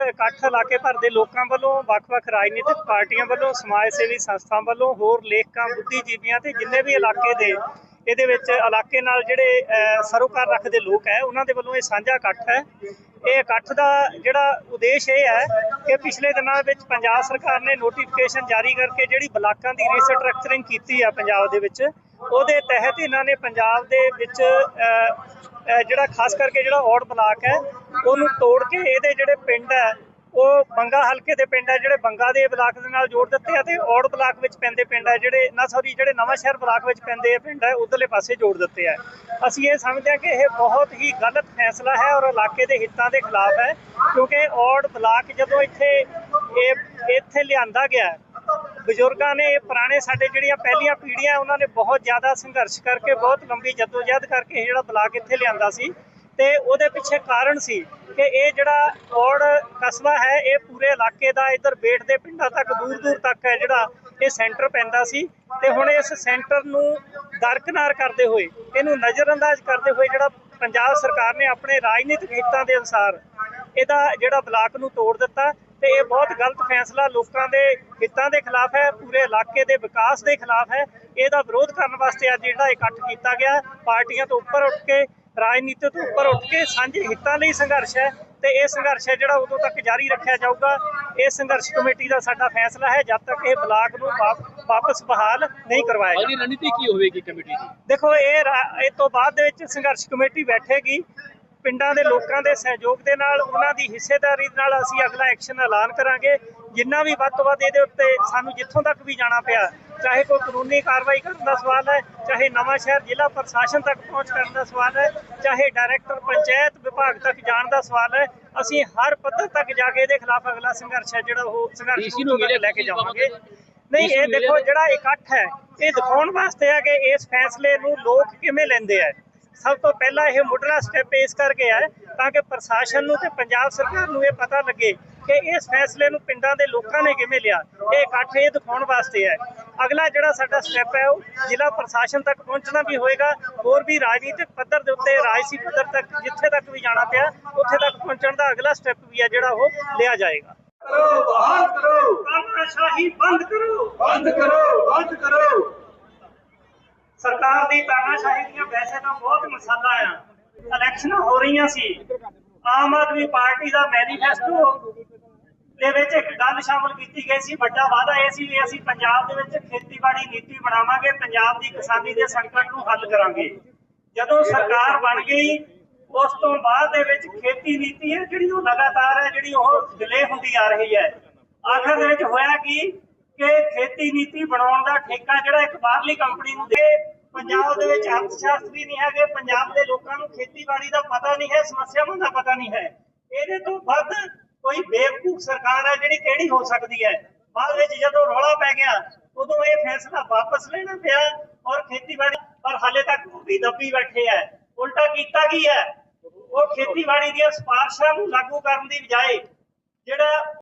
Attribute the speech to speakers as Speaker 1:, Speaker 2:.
Speaker 1: ਇਕੱਠ ਇਲਾਕੇ ਭਰ ਦੇ ਲੋਕਾਂ ਵੱਲੋਂ, ਵੱਖ-ਵੱਖ ਰਾਜਨੀਤਿਕ ਪਾਰਟੀਆਂ ਵੱਲੋਂ, ਸਮਾਜ ਸੇਵੀ ਸੰਸਥਾਵਾਂ ਵੱਲੋਂ, ਹੋਰ ਲੇਖਕਾਂ, ਬੁੱਧੀਜੀਵੀਆਂ ਤੇ ਜਿੰਨੇ ਵੀ ਇਲਾਕੇ ਦੇ, ਇਹਦੇ ਵਿੱਚ ਇਲਾਕੇ ਨਾਲ ਜਿਹੜੇ ਸਰੋਕਾਰ ਰੱਖਦੇ ਲੋਕ ਹੈ, ਉਹਨਾਂ ਦੇ ਵੱਲੋਂ ਇਹ ਸਾਂਝਾ ਇਕੱਠ ਹੈ। ਇਹ ਇਕੱਠ ਦਾ ਜਿਹੜਾ ਉਦੇਸ਼ ਇਹ ਹੈ ਕਿ ਪਿਛਲੇ ਦਿਨਾਂ ਵਿੱਚ ਪੰਜਾਬ ਸਰਕਾਰ ਨੇ ਨੋਟੀਫਿਕੇਸ਼ਨ ਜਾਰੀ ਕਰਕੇ ਜਿਹੜੀ ਬਲਾਕਾਂ ਦੀ ਰੀਸਟਰਕਚਰਿੰਗ ਕੀਤੀ ਹੈ ਪੰਜਾਬ ਦੇ ਵਿੱਚ, ਉਹਦੇ ਤਹਿਤ ਇਹਨਾਂ ਨੇ ਪੰਜਾਬ ਦੇ ਵਿੱਚ ਜਿਹੜਾ, ਖਾਸ ਕਰਕੇ ਜਿਹੜਾ ਔੜ ਬਲਾਕ ਹੈ ਉਹਨੂੰ ਤੋੜ ਕੇ ਇਹਦੇ ਜਿਹੜੇ ਪਿੰਡ ਹੈ, ਉਹ ਬੰਗਾ, ਹਲਕੇ ਦੇ ਪਿੰਡ ਹੈ, ਜਿਹੜੇ ਬੰਗਾ ਦੇ ਬਲਾਕ ਦੇ ਨਾਲ ਜੋੜ ਦਿੱਤੇ ਆ ਤੇ ਔੜ ਬਲਾਕ ਵਿੱਚ ਪੈਂਦੇ ਪਿੰਡ ਹੈ, ਜਿਹੜੇ ਨਾ ਸੌਰੀ ਜਿਹੜੇ ਨਵਾਂ ਸ਼ਹਿਰ ਬਲਾਕ ਵਿੱਚ ਪੈਂਦੇ ਆ ਪਿੰਡ ਹੈ, ਉਧਰਲੇ ਪਾਸੇ ਜੋੜ ਦਿੱਤੇ ਆ। ਅਸੀਂ ਇਹ ਸਮਝਦੇ ਹਾਂ ਕਿ ਇਹ ਬਹੁਤ ਹੀ ਗਲਤ ਫੈਸਲਾ ਹੈ ਔਰ ਇਲਾਕੇ ਦੇ ਹਿੱਤਾਂ ਦੇ ਖਿਲਾਫ ਹੈ, ਕਿਉਂਕਿ ਔੜ ਬਲਾਕ ਜਦੋਂ ਇੱਥੇ ਇਹ, ਇੱਥੇ ਲਿਆਂਦਾ ਗਿਆ, ਬਜ਼ੁਰਗਾਂ ਨੇ, ਪੁਰਾਣੇ ਸਾਡੇ ਜਿਹੜੀਆਂ ਪਹਿਲੀਆਂ ਪੀੜ੍ਹੀਆਂ, ਉਹਨਾਂ ਨੇ ਬਹੁਤ ਜ਼ਿਆਦਾ ਸੰਘਰਸ਼ ਕਰਕੇ, ਬਹੁਤ ਲੰਬੀ ਜਦੋਜਹਿਦ ਕਰਕੇ ਇਹ ਜਿਹੜਾ ਬਲਾਕ ਇੱਥੇ ਲਿਆਂਦਾ ਸੀ ਤੇ ਉਹਦੇ ਪਿੱਛੇ ਕਾਰਨ ਸੀ ਕਿ ਇਹ ਜਿਹੜਾ ਔੜ ਕਸਬਾ ਹੈ, ਇਹ ਪੂਰੇ ਇਲਾਕੇ ਦਾ ਇਧਰ ਬੇਟ ਦੇ ਪਿੰਡਾਂ ਤੱਕ, ਦੂਰ ਦੂਰ ਤੱਕ ਹੈ ਜਿਹੜਾ ਇਹ ਸੈਂਟਰ ਪੈਂਦਾ ਸੀ। ਤੇ ਹੁਣ ਇਸ ਸੈਂਟਰ ਨੂੰ ਦਰਕਨਾਰ ਕਰਦੇ ਹੋਏ, ਇਹਨੂੰ ਨਜ਼ਰਅੰਦਾਜ਼ ਕਰਦੇ ਹੋਏ ਜਿਹੜਾ ਪੰਜਾਬ ਸਰਕਾਰ ਨੇ ਆਪਣੇ ਰਾਜਨੀਤਿਕ ਹਿੱਤਾਂ ਦੇ ਅਨੁਸਾਰ ਇਹਦਾ ਜਿਹੜਾ ਬਲਾਕ ਨੂੰ ਤੋੜ ਦਿੱਤਾ ਤੇ ਇਹ ਬਹੁਤ ਗਲਤ ਫੈਸਲਾ ਲੋਕਾਂ ਦੇ ਹਿੱਤਾਂ ਦੇ ਖਿਲਾਫ ਹੈ, ਪੂਰੇ ਇਲਾਕੇ ਦੇ ਵਿਕਾਸ ਦੇ ਖਿਲਾਫ ਹੈ। ਇਹਦਾ ਵਿਰੋਧ ਕਰਨ ਵਾਸਤੇ ਅੱਜ ਜਿਹੜਾ ਇਕੱਠ ਕੀਤਾ ਗਿਆ, ਪਾਰਟੀਆਂ ਤੋਂ ਉੱਪਰ ਉੱਠ ਕੇ ਰਾਜਨੀਤੀ ਤੋਂ ਉੱਪਰ ਉੱਠ ਕੇ ਸਾਂਝੇ ਹਿੱਤਾਂ ਲਈ ਸੰਘਰਸ਼ ਹੈ ਤੇ ਇਹ ਸੰਘਰਸ਼ ਹੈ ਜਿਹੜਾ ਉਦੋਂ ਤੱਕ ਜਾਰੀ ਰੱਖਿਆ ਜਾਊਗਾ। ਇਹ ਸੰਘਰਸ਼ ਕਮੇਟੀ ਦਾ ਸਾਡਾ ਫੈਸਲਾ ਹੈ ਜਦ ਤੱਕ ਇਹ ਬਲਾਕ ਨੂੰ ਵਾਪ- ਵਾਪਸ ਬਹਾਲ ਨਹੀਂ ਕਰਵਾਇਆ।
Speaker 2: ਅਗਲੀ ਰਣਨੀਤੀ ਕੀ ਹੋਵੇਗੀ ਕਮੇਟੀ ਦੀ?
Speaker 1: ਦੇਖੋ ਇਹ ਇਹ ਤੋਂ ਬਾਅਦ ਦੇ ਵਿੱਚ ਸੰਘਰਸ਼ ਕਮੇਟੀ ਬੈਠੇਗੀ। ਪਿੰਡਾਂ ਦੇ ਲੋਕਾਂ ਦੇ ਸਹਿਯੋਗ ਦੇ ਨਾਲ ਉਹਨਾਂ ਦੀ ਹਿੱਸੇਦਾਰੀ ਨਾਲ ਅਸੀਂ ਅਗਲਾ ਐਕਸ਼ਨ ਐਲਾਨ ਕਰਾਂਗੇ। ਜਿੰਨਾ ਵੀ ਵੱਧ ਤੋਂ ਵੱਧ ਇਹਦੇ ਉੱਤੇ ਸਾਨੂੰ ਜਿੱਥੋਂ ਤੱਕ ਵੀ ਜਾਣਾ ਪਿਆ ਚਾਹੇ ਕੋਈ ਕਾਨੂੰਨੀ ਕਾਰਵਾਈ ਕਰਨ ਦਾ ਸਵਾਲ ਹੈ ਚਾਹੇ ਨਵਾਂ ਸ਼ਹਿਰ ਜ਼ਿਲ੍ਹਾ ਪ੍ਰਸ਼ਾਸਨ ਤੱਕ ਪਹੁੰਚ ਕਰਨ ਦਾ ਸਵਾਲ ਹੈ ਚਾਹੇ ਡਾਇਰੈਕਟਰ ਪੰਚਾਇਤ ਵਿਭਾਗ ਤੱਕ ਜਾਣ ਦਾ ਸਵਾਲ ਹੈ ਅਸੀਂ ਹਰ ਪੱਧਰ ਤੱਕ ਜਾ ਕੇ ਇਹਦੇ ਖਿਲਾਫ ਅਗਲਾ ਸੰਘਰਸ਼ ਹੈ ਜਿਹੜਾ ਉਹ ਸੰਘਰਸ਼
Speaker 2: ਨੂੰ
Speaker 1: ਲੈ ਕੇ ਜਾਵਾਂਗੇ? ਨਹੀਂ ਇਹ ਦੇਖੋ ਜਿਹੜਾ ਇਕੱਠ ਹੈ ਇਹ ਦਿਖਾਉਣ ਵਾਸਤੇ ਹੈ ਕਿ ਇਸ ਫੈਸਲੇ ਨੂੰ ਲੋਕ ਕਿਵੇਂ ਲੈਂਦੇ ਆ। ਸਭ ਤੋਂ ਪਹਿਲਾਂ ਇਹ ਮੁੱਢਲਾ ਸਟੈਪ ਇਸ ਕਰਕੇ ਹੈ ਤਾਂ ਕਿ ਪ੍ਰਸ਼ਾਸਨ ਨੂੰ ਤੇ ਪੰਜਾਬ ਸਰਕਾਰ ਨੂੰ ਇਹ ਪਤਾ ਲੱਗੇ ਕਿ ਇਸ ਫੈਸਲੇ ਨੂੰ ਪਿੰਡਾਂ ਦੇ ਲੋਕਾਂ ਨੇ ਕਿਵੇਂ ਲਿਆ। ਇਹ ਇਕੱਠ ਇਹ ਦਿਖਾਉਣ ਵਾਸਤੇ ਹੈ ਅਗਲਾ ਜਿਹੜਾ ਸਾਡਾ ਸਟੈਪ ਹੈ ਉਹ ਜ਼ਿਲ੍ਹਾ ਪ੍ਰਸ਼ਾਸਨ ਤੱਕ ਪਹੁੰਚਣਾ ਵੀ ਹੋਏਗਾ ਹੋਰ ਵੀ ਰਾਜਨੀਤਿਕ ਪੱਧਰ ਦੇ ਉੱਤੇ ਰਾਜਸੀ ਪੱਧਰ ਤੱਕ ਜਿੱਥੇ ਤੱਕ ਵੀ ਜਾਣਾ ਪਿਆ ਉੱਥੇ ਤੱਕ ਪਹੁੰਚਣ ਦਾ ਅਗਲਾ ਸਟੈਪ ਵੀ ਹੈ ਜਿਹੜਾ ਉਹ ਲਿਆ ਜਾਏਗਾ।
Speaker 3: ਕਰੋ ਬਹਾਲ ਕਰੋ।
Speaker 1: ਤਾਨਾਸ਼ਾਹੀ ਬੰਦ ਕਰੋ।
Speaker 3: ਬੰਦ ਕਰੋ ਬੰਦ ਕਰੋ।
Speaker 1: ਸਰਕਾਰ ਦੀ ਤਾਨਾਸ਼ਾਹੀ ਦੀਆਂ ਵੈਸੇ ਤਾਂ ਬਹੁਤ ਮਸਾਲਾ ਆ। ਇਲੈਕਸ਼ਨਾਂ ਹੋ ਰਹੀਆਂ ਸੀ। ਆਮ ਆਦਮੀ ਪਾਰਟੀ ਦਾ ਮੈਨੀਫੈਸਟੋ ਦੇ ਵਿੱਚ ਇੱਕ ਗੱਲ ਸ਼ਾਮਲ ਕੀਤੀ ਗਈ ਸੀ, ਵੱਡਾ ਵਾਅਦਾ ਇਹ ਸੀ ਵੀ ਅਸੀਂ ਪੰਜਾਬ ਦੇ ਵਿੱਚ ਖੇਤੀਬਾੜੀ ਨੀਤੀ ਬਣਾਵਾਂਗੇ, ਪੰਜਾਬ ਦੀ ਕਿਸਾਨੀ ਦੇ ਸੰਕਟ ਨੂੰ ਹੱਲ ਕਰਾਂਗੇ। ਜਦੋਂ ਸਰਕਾਰ ਬਣ ਗਈ, ਉਸ ਤੋਂ ਬਾਅਦ ਦੇ ਵਿੱਚ ਖੇਤੀ ਨੀਤੀ ਹੈ ਜਿਹੜੀ ਉਹ ਲਗਾਤਾਰ ਹੈ, ਜਿਹੜੀ ਉਹ ਡਿਲੇ ਹੁੰਦੀ ਆ ਰਹੀ ਹੈ। ਆਖਰ ਦੇ ਵਿੱਚ ਹੋਇਆ ਕੀ ਕਿ ਖੇਤੀ ਨੀਤੀ ਬਣਾਉਣ ਦਾ ਠੇਕਾ ਜਿਹੜਾ ਇੱਕ ਬਾਹਰਲੀ ਕੰਪਨੀ ਨੂੰ ਦੇ, ਪੰਜਾਬ ਦੇ ਵਿੱਚ ਅਰਥ ਸ਼ਾਸਤਰੀ ਨਹੀਂ ਹੈਗੇ, ਪੰਜਾਬ ਦੇ ਲੋਕਾਂ ਨੂੰ ਖੇਤੀਬਾੜੀ ਦਾ ਪਤਾ ਨਹੀਂ ਹੈ, ਸਮੱਸਿਆਵਾਂ ਦਾ ਪਤਾ ਨਹੀਂ ਹੈ। ਇਹਦੇ ਤੋਂ ਵੱਧ ਕੋਈ ਬੇਵਕੂਫ ਸਰਕਾਰ ਹੈ ਜਿਹੜੀ ਕਿਹੜੀ ਹੋ ਸਕਦੀ ਹੈ? ਬਾਅਦ ਵਿੱਚ ਜਦੋਂ ਰੌਲਾ ਪੈ ਗਿਆ, ਉਦੋਂ ਇਹ ਫੈਸਲਾ ਵਾਪਸ ਲੈਣਾ ਪਿਆ ਔਰ ਖੇਤੀਬਾੜੀ, ਪਰ ਹਾਲੇ ਤੱਕ ਵੀ ਦੱਬੀ ਬੈਠੇ ਹੈ। ਉਲਟਾ ਕੀਤਾ ਕੀ ਹੈ? ਉਹ ਖੇਤੀਬਾੜੀ ਦੀਆਂ ਸਿਫਾਰਸ਼ਾਂ ਨੂੰ ਲਾਗੂ ਕਰਨ ਦੀ ਬਜਾਏ ਜਿਹੜਾ